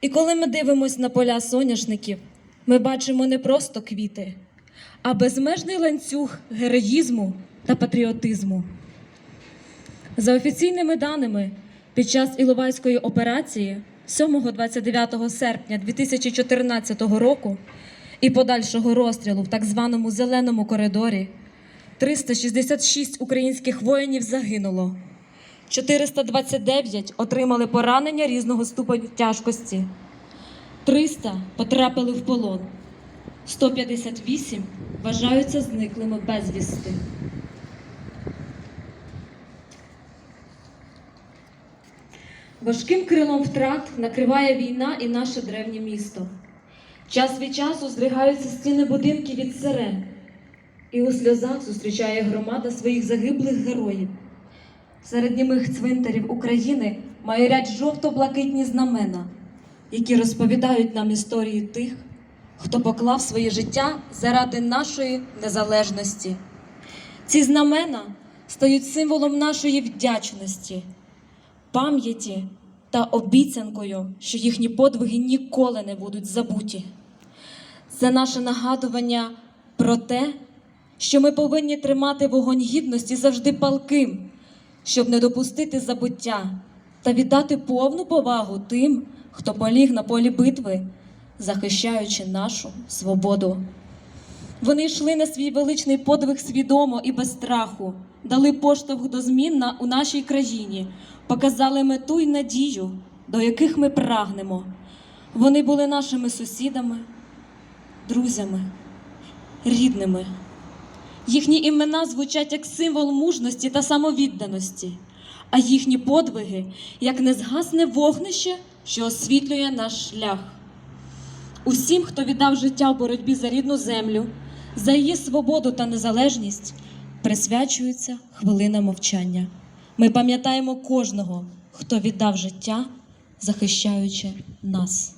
І коли ми дивимось на поля соняшників, ми бачимо не просто квіти, а безмежний ланцюг героїзму та патріотизму. За офіційними даними, під час Іловайської операції 7-29 серпня 2014 року і подальшого розстрілу в так званому зеленому коридорі 366 українських воїнів загинуло. 429 отримали поранення різного ступеню тяжкості. 300 потрапили в полон. 158 вважаються зниклими безвісти. Важким крилом втрат накриває війна і наше древнє місто. Час від часу здригаються стіни будинків від сирен, і у сльозах зустрічає громада своїх загиблих героїв. Серед німих цвинтарів України майорять жовто-блакитні знамена, які розповідають нам історії тих, хто поклав своє життя заради нашої незалежності. Ці знамена стають символом нашої вдячності, пам'яті та обіцянкою, що їхні подвиги ніколи не будуть забуті. Це наше нагадування про те, що ми повинні тримати вогонь гідності завжди палким, щоб не допустити забуття та віддати повну повагу тим, хто поліг на полі битви, захищаючи нашу свободу. Вони йшли на свій величний подвиг свідомо і без страху, дали поштовх до змін на, у нашій країні, показали мету й надію, до яких ми прагнемо. Вони були нашими сусідами, друзями, рідними. Їхні імена звучать як символ мужності та самовідданості, а їхні подвиги як незгасне вогнище, що освітлює наш шлях. Усім, хто віддав життя в боротьбі за рідну землю, за її свободу та незалежність, присвячується хвилина мовчання. Ми пам'ятаємо кожного, хто віддав життя, захищаючи нас.